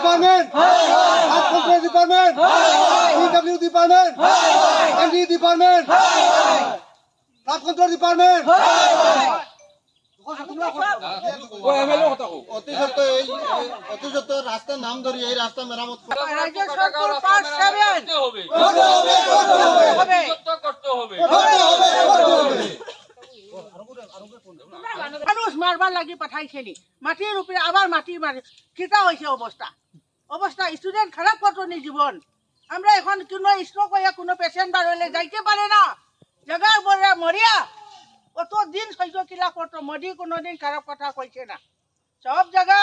Department হাত control department PW department ND department হাত control department অতি সত্য এই অতি সত্য রাস্তার নাম ধরি এই রাস্তা মেরামত করতে রাজ্য সরকার পাঁচ সেভেন হবে করতে হবে করতে হবে হবে সত্য করতে হবে করতে হবে করতে হবে মানুষ মারবার লাগি মাটির উপরে আবার মাটি মারি কিতা হয়েছে অবস্থা অবস্থা স্টুডেন্ট খারাপ করতনি জীবন? আমরা এখন কোনো স্ট্রোক হয়ে কোনো পেশেন্ট বার হইলে যাইতে পারে না। জায়গার পরে মরিয়া। কত দিন সহ্য কিলা করতো, মোদি কোনোদিন খারাপ কথা কইছে না। সব জায়গা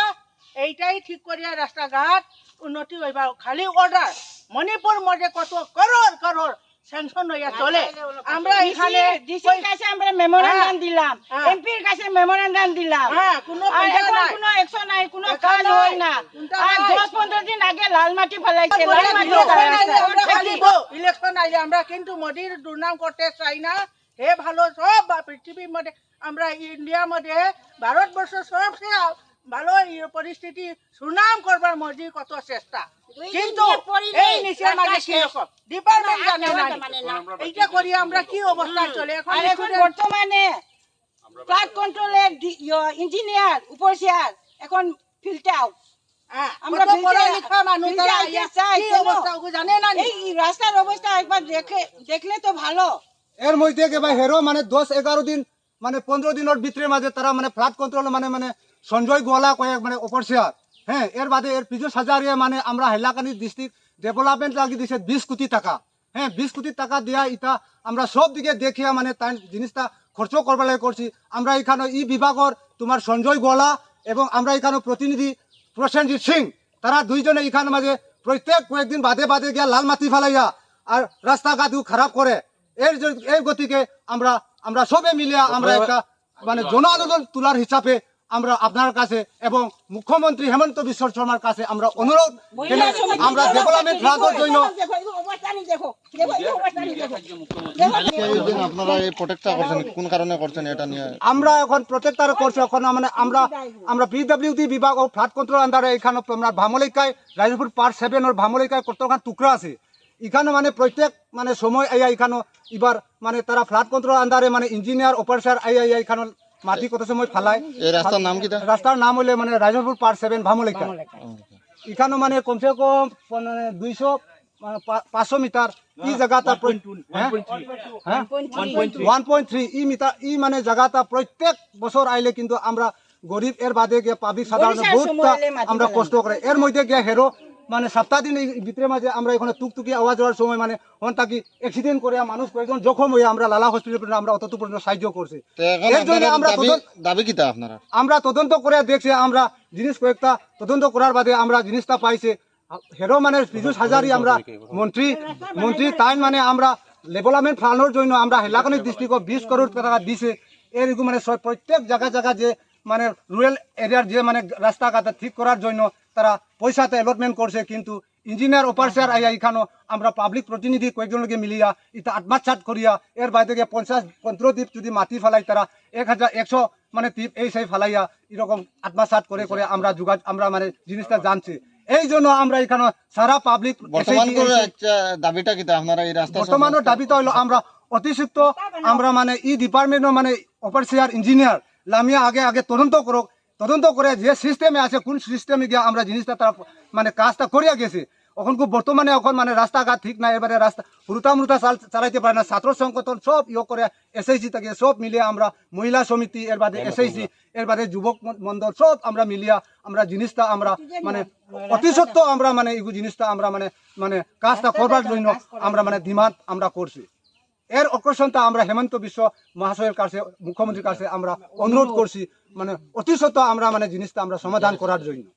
এইটাই ঠিক করিয়া রাস্তাঘাট উন্নতি হইবা খালি অর্ডার মণিপুর মধ্যে কত করোড় করোড়। স্যাংশন হইয়া চলে আমরা এখানে ডিসির কাছে আমরা মেমোরান্ডাম। দিলাম। এমপির কাছে মেমোরান্ডাম দিলাম কোনো আর পয়সা এখন নাই। কোনো অ্যাকশন নাই কোনো কাজ হয় না আর দশ পনেরো দিন আগে লাল মাটি ফেলাইছে লাল মাটি ইলেকশন আইলে আমরা কিন্তু মোদির দুর্নাম করতে চাই না হে ভালো সব পৃথিবীর মধ্যে আমরা ইন্ডিয়ার মধ্যে ভারতবর্ষ সবচেয়ে ভালো পরিস্থিতি সুনাম করবার মোদির কত চেষ্টা। কিন্তু এই মানে কীরকম ডিপার্টমেন্ট জানে না। এইটা করি আমরা কি অবস্থা চলে? এখন বর্তমানে ফ্লাড কন্ট্রোলের ইঞ্জিনিয়ার উপরসিয়ার এখন ফিল্ড আউট হ্যাঁ, আমরা মানুষ কি অবস্থা জানে না এই রাস্তার অবস্থা একবার দেখে দেখলে তো ভালো। এর মধ্যে কে ভাই হেরো মানে দশ এগারো দিন মানে পনেরো দিনের ভিতরে মাঝে তারা মানে ফ্লাড কন্ট্রোল মানে মানে সঞ্জয় গোয়ালা কয়েক মানে অপরশেয়ার হ্যাঁ এর বাদে এর পিছু সাজারিয়ে মানে আমরা হাইলাকানি ডিস্ট্রিক্ট ডেভেলপমেন্ট লাগি দিছে বিশ কোটি টাকা। হ্যাঁ বিশ কোটি টাকা দিয়া ইটা আমরা সব দিকে দেখিয়া মানে তাই জিনিসটা খরচ করবার লাগে করছি আমরা এখানে ই বিভাগর তোমার সঞ্জয় গোয়ালা এবং আমরা এখানে প্রতিনিধি প্রসেনজিৎ সিং তারা দুইজনে এখানে মাঝে প্রত্যেক কয়েকদিন বাদে বাদে গিয়া লাল মাটি ফেলাইয়া আর রাস্তাঘাট খারাপ করে এর এই গতিকে আমরা আমরা সবে মিলিয়া আমরা একটা মানে জন আন্দোলন তোলার হিসাবে আমরা আপনার কাছে এবং মুখ্যমন্ত্রী হেমন্ত বিশ্ব শর্মার কাছে আমরা অনুরোধ আমরা ডেভেলপমেন্ট জন্য এই দিন আপনারা এই প্রোটেক্টটা করছেন কোন কারণে করছেন এটা নিয়ে? আমরা এখন করছি এখন মানে আমরা আমরা পিডব্লিউডি বিভাগ ও ফ্লাড কন্ট্রোল আন্ডারে এখানে আমরা ভামলিকায় রাজপুর পার্ট সেভেন ওর ভামলিকায় কতখান টুকরা আছে এখানে মানে প্রত্যেক মানে সময় আইয়া এখানে এবার মানে তারা ফ্লাড কন্ট্রোল আন্ডারে মানে ইঞ্জিনিয়ার অপারেশার আইয়া আইয়া এখানে মাটি কত সময় ফালায়। রাস্তার নাম কিটা রাস্তার নাম হলে মানে রাজপুর পার্ট সেভেন ভামলিকা এখানে মানে কমসে কম মানে দুইশো পাঁচশো মিটার। ই জায়গাটা ওয়ান পয়েন্ট থ্রি ই মিটার ই মানে জায়গাটা প্রত্যেক বছর আইলে কিন্তু আমরা গরিব এর বাদে গিয়ে পাবলিক সাধারণ বহুত আমরা কষ্ট করে। এর মধ্যে গিয়ে হেরো মানে সপ্তাহ দিন এই ভিতরে মাঝে আমরা এখানে টুকটুকি আওয়াজ হওয়ার সময় মানে ওখান থাকি অ্যাক্সিডেন্ট করে মানুষ কয়েকজন জখম হয়ে আমরা লালা হসপিটাল পর্যন্ত আমরা অতটুকু পর্যন্ত সাহায্য করছি। এর জন্য আমরা দাবি তদন্ত- আপনারা? আমরা তদন্ত করে দেখছি আমরা জিনিস কয়েকটা তদন্ত করার বাদে আমরা জিনিসটা পাইছে। হেরো মানে পীযুষ হাজারি আমরা মন্ত্রী মন্ত্রী তাই মানে আমরা ডেভেলপমেন্ট ফান্ডের জন্য আমরা হেলাকানি ডিস্ট্রিক্ট বিশ করোড় টাকা দিছে। এরকম মানে প্রত্যেক জায়গা জায়গা যে মানে রুরাল এরিয়ার যে মানে রাস্তাঘাট ঠিক করার জন্য তারা পয়সাতে অ্যালটমেন্ট করছে কিন্তু ইঞ্জিনিয়ার অপারেশার আইয়া এখানো আমরা পাবলিক প্রতিনিধি কয়েকজনকে মিলিয়া এটা আত্মসাত করিয়া এর বাইরে গিয়ে পঞ্চাশ পনেরো দ্বীপ যদি মাটি ফেলাই তারা এক হাজার একশো মানে টিপ এই সেই ফালাইয়া এরকম আত্মসাত করে করে আমরা যোগাযোগ আমরা মানে জিনিসটা জানছি। এই জন্য আমরা এখানে সারা পাবলিক দাবিটা কিটা আপনারা এই রাস্তা বর্তমানের দাবিটা হলো আমরা অতিরিক্ত আমরা মানে ই ডিপার্টমেন্টের মানে অপারেশিয়ার ইঞ্জিনিয়ার লামিয়া আগে আগে তদন্ত করুক। তদন্ত করে যে সিস্টেমে আছে কোন সিস্টেমে গিয়ে আমরা জিনিসটা তারা মানে কাজটা করিয়া গেছে। এখন বর্তমানে এখন মানে রাস্তাঘাট ঠিক নাই এবারে রাস্তা হুরুতা মুরুতা চাল চালাইতে পারে না। ছাত্র সংগঠন সব ইয়ে করে এসএসসি থেকে সব মিলিয়ে আমরা মহিলা সমিতি এর বাদে এসএসসি এর বাদে যুবক ম- মণ্ডল সব আমরা মিলিয়া আমরা জিনিসটা আমরা মানে অতি সত্য আমরা মানে এই জিনিসটা আমরা মানে মানে কাজটা করবার জন্য আমরা মানে ডিমান্ড আমরা করছি। এর অকর্ষণটা আমরা হেমন্ত বিশ্ব মহাশয়ের কাছে, মুখ্যমন্ত্রীর কাছে আমরা অনুরোধ করছি মানে অতিশত আমরা মানে জিনিসটা আমরা সমাধান করার জন্য।